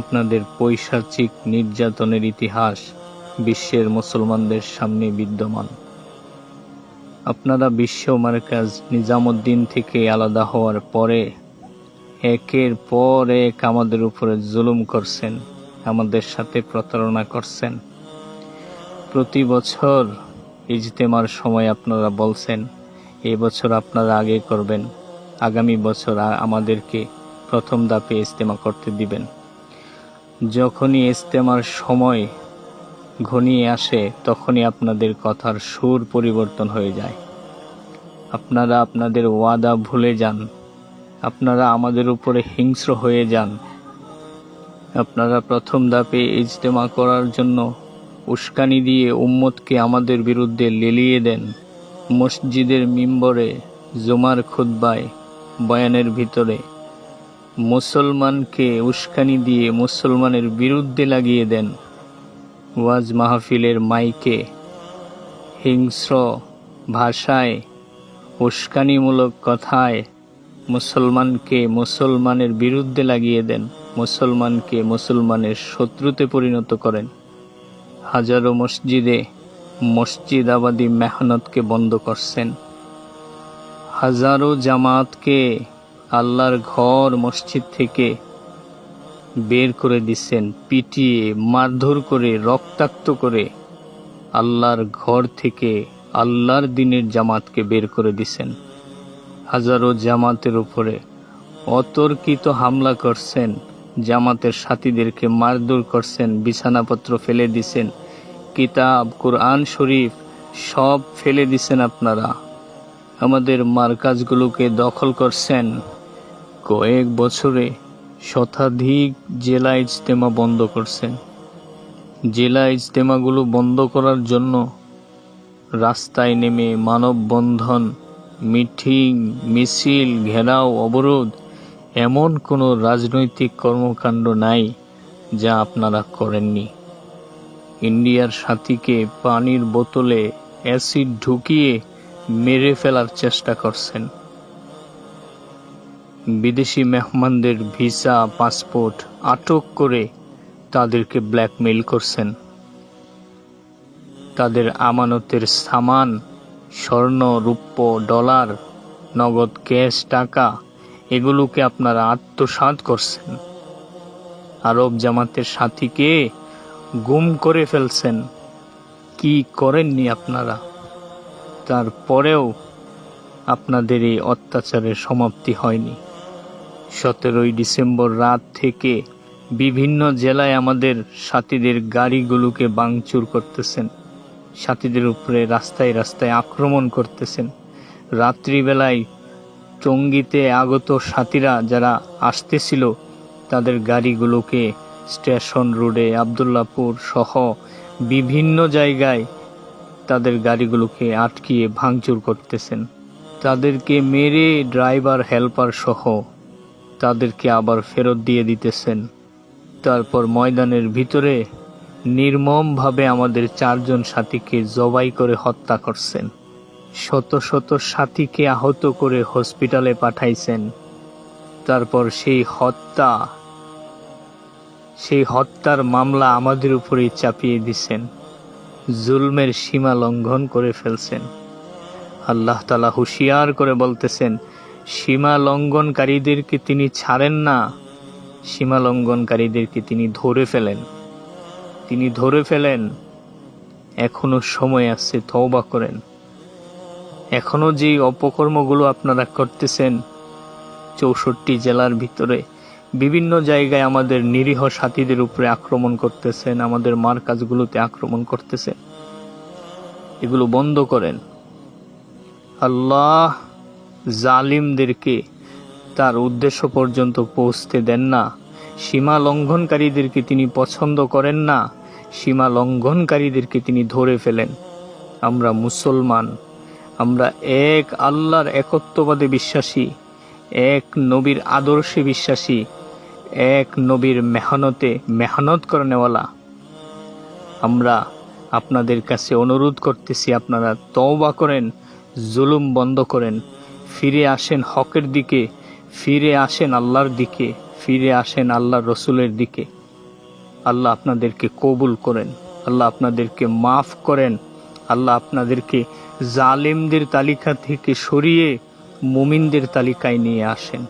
আপনাদের পৈশাচিক নির্যাতনের ইতিহাস বিশ্বের মুসলমানদের সামনে বিদ্যমান। আপনারা বিশ্ব মার্কাজ নিজামুদ্দিন থেকে আলাদা হওয়ার পরে একের পর এক আমাদের উপরে জুলুম করছেন, আমাদের সাথে প্রতারণা করছেন। প্রতি বছর ইজতেমার সময় আপনারা বলছেন এই বছর আপনারা আগে করবেন, আগামী বছর আমাদেরকে প্রথম দাপে ইজতেমা করতে দিবেন। যখনই ইজতেমার সময় ঘনিয়ে আসে, তখনই আপনাদের কথার সুর পরিবর্তন হয়ে যায়। আপনারা আপনাদের ওয়াদা ভুলে যান। আপনারা আমাদের উপরে হিংস্র হয়ে যান। আপনারা প্রথম ধাপে ইজতেমা করার জন্য উস্কানি দিয়ে উম্মতকে আমাদের বিরুদ্ধে লেলিয়ে দেন। মসজিদের মিম্বরে জুমার খুদ্বায় বয়ানের ভিতরে মুসলমানকে উস্কানি দিয়ে মুসলমানের বিরুদ্ধে লাগিয়ে দেন। ওয়াজ মাহফিলের মাইকে হিংস্র ভাষায়, উস্কানিমূলক কথায় মুসলমানকে মুসলমানের বিরুদ্ধে লাগিয়ে দেন, মুসলমানকে মুসলমানের শত্রুতে পরিণত করেন। হাজারো মসজিদে মসজিদ আবাদী মেহনতকে বন্ধ করছেন। হাজারো জামাতকে আল্লাহর ঘর মসজিদ থেকে বের করে দিচ্ছেন পিটিয়ে, মারধর করে, রক্তাক্ত করে আল্লাহর ঘর থেকে আল্লাহর দিনের জামাতকে বের করে দিছেন। হাজারো জামাতের উপরে অতর্কিত হামলা করছেন, জামাতের সাথীদেরকে মারধর করছেন, বিছানাপত্র ফেলে দিছেন, কিতাব, কোরআন শরীফ সব ফেলে দিছেন আপনারা। আমাদের মার্কাজগুলোকে দখল করছেন কয়েক বছরে শতাধিক জেলা ইজতেমা বন্ধ করছেন। জেলা ইজতেমাগুলো বন্ধ করার জন্য রাস্তায় নেমে মানববন্ধন, মিটিং, মিছিল, ঘেরাও, অবরোধ এমন কোনো রাজনৈতিক কর্মকাণ্ড নাই যা আপনারা করেননি। ইন্ডিয়ার সাথীকে পানির বোতলে অ্যাসিড ঢুকিয়ে মেরে ফেলার চেষ্টা করছেন। বিদেশি মেহমানদের ভিসা, পাসপোর্ট আটক করে তাদেরকে ব্ল্যাকমেইল করছেন। তাদের আমানতের সামান, স্বর্ণ, রূপ্য, ডলার, নগদ ক্যাশ, টাকা, এগুলোকে আপনারা আত্মসাৎ করছেন। আরব জামাতের সাথীকে গুম করে ফেলছেন। কি করেননি আপনারা? তারপরেও আপনাদের এই অত্যাচারের সমাপ্তি হয়নি। সতেরোই ডিসেম্বর রাত থেকে বিভিন্ন জেলায় আমাদের সাথীদের গাড়িগুলোকে ভাঙচুর করতেছেন। সাথীদের উপরে রাস্তায় রাস্তায় আক্রমণ করতেছেন। রাত্রিবেলায় টঙ্গিতে আগত সাথীরা যারা আসতেছিল, তাদের গাড়িগুলোকে স্টেশন রোডে আবদুল্লাপুর সহ বিভিন্ন জায়গায় তাদের গাড়িগুলোকে আটকিয়ে ভাঙচুর করতেছেন। তাদেরকে মেরে ড্রাইভার, হেল্পার সহ তাদেরকে আবার ফেরত দিয়ে দিতেছেন। তারপর ময়দানের ভিতরে নির্মমভাবে আমাদের চারজন সাথীকে জবাই করে হত্যা করছেন। শত শত সাথীকে আহত করে হসপিটালে পাঠাইছেন। তারপর সেই হত্যা, সেই হত্যার মামলা আমাদের উপরেই চাপিয়ে দিছেন। জুলমের সীমা লঙ্ঘন করে ফেলছেন। আল্লাহ তালা হুঁশিয়ার করে বলতেছেন সীমা লঙ্ঘনকারীদেরকে তিনি ছাড়েন না সীমা লঙ্ঘনকারীদেরকে তিনি ধরে ফেলেন। তিনি ধরে ফেলেন, এখনও সময় আছে, তওবা করেন। এখনও যে অপকর্মগুলো আপনারা করতেছেন, চৌষট্টি জেলার ভিতরে, বিভিন্ন জায়গায় আমাদের নিরীহ সাথীদের উপরে আক্রমণ করতেছেন, আমাদের মার কাজগুলোতে আক্রমণ করতেছেন। এগুলো বন্ধ করেন। আল্লাহ জালিমদেরকে তার উদ্দেশ্য পর্যন্ত পৌঁছতে দেন না। সীমা লঙ্ঘনকারীদেরকে তিনি পছন্দ করেন না। সীমা লঙ্ঘনকারীদেরকে তিনি ধরে ফেলেন। আমরা মুসলমান। আমরা এক আল্লাহর একত্ববাদে বিশ্বাসী। এক নবীর আদর্শে বিশ্বাসী। এক নবীর মেহনতে মেহনত করে নেওয়ালা আমরা আপনাদের কাছে অনুরোধ করতেছি, আপনারা তওবা করেন, জুলুম বন্ধ করেন। ফিরে আসেন হকের দিকে, ফিরে আসেন আল্লাহর দিকে, ফিরে আসেন আল্লাহ রসুলের দিকে। আল্লাহ আপনাদেরকে কবুল করেন, আল্লাহ আপনাদেরকে মাফ করেন, আল্লাহ আপনাদেরকে জালেমদের তালিকা থেকে সরিয়ে মুমিনদের তালিকায় নিয়ে আসেন।